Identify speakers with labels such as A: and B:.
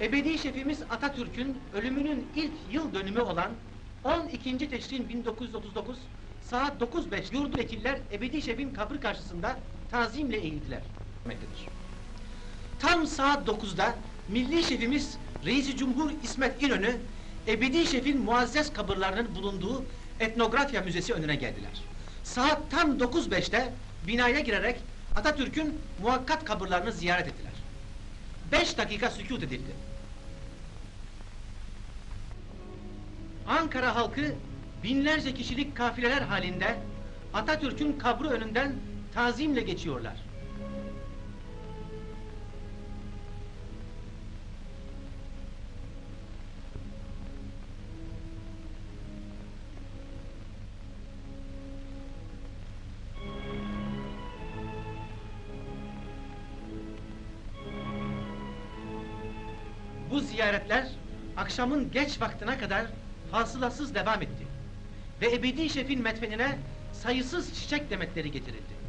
A: Ebedi şefimiz Atatürk'ün ölümünün ilk yıl dönümü olan 12. Teşrin 1939 saat 9.05 yurdu vekiller Ebedi şefin kabri karşısında tazimle eğildiler. Tam saat 9'da milli şefimiz Reisi Cumhur İsmet İnönü Ebedi şefin muazzez kabırlarının bulunduğu etnografya müzesi önüne geldiler. Saat tam 9.05'te binaya girerek Atatürk'ün muhakkat kabırlarını ziyaret ettiler. Beş dakika sükût edildi. Ankara halkı binlerce kişilik kafileler halinde Atatürk'ün kabri önünden tazimle geçiyorlar. Bu ziyaretler akşamın geç vaktine kadar fasılasız devam etti. Ve ebedi şefin metfenine sayısız çiçek demetleri getirildi.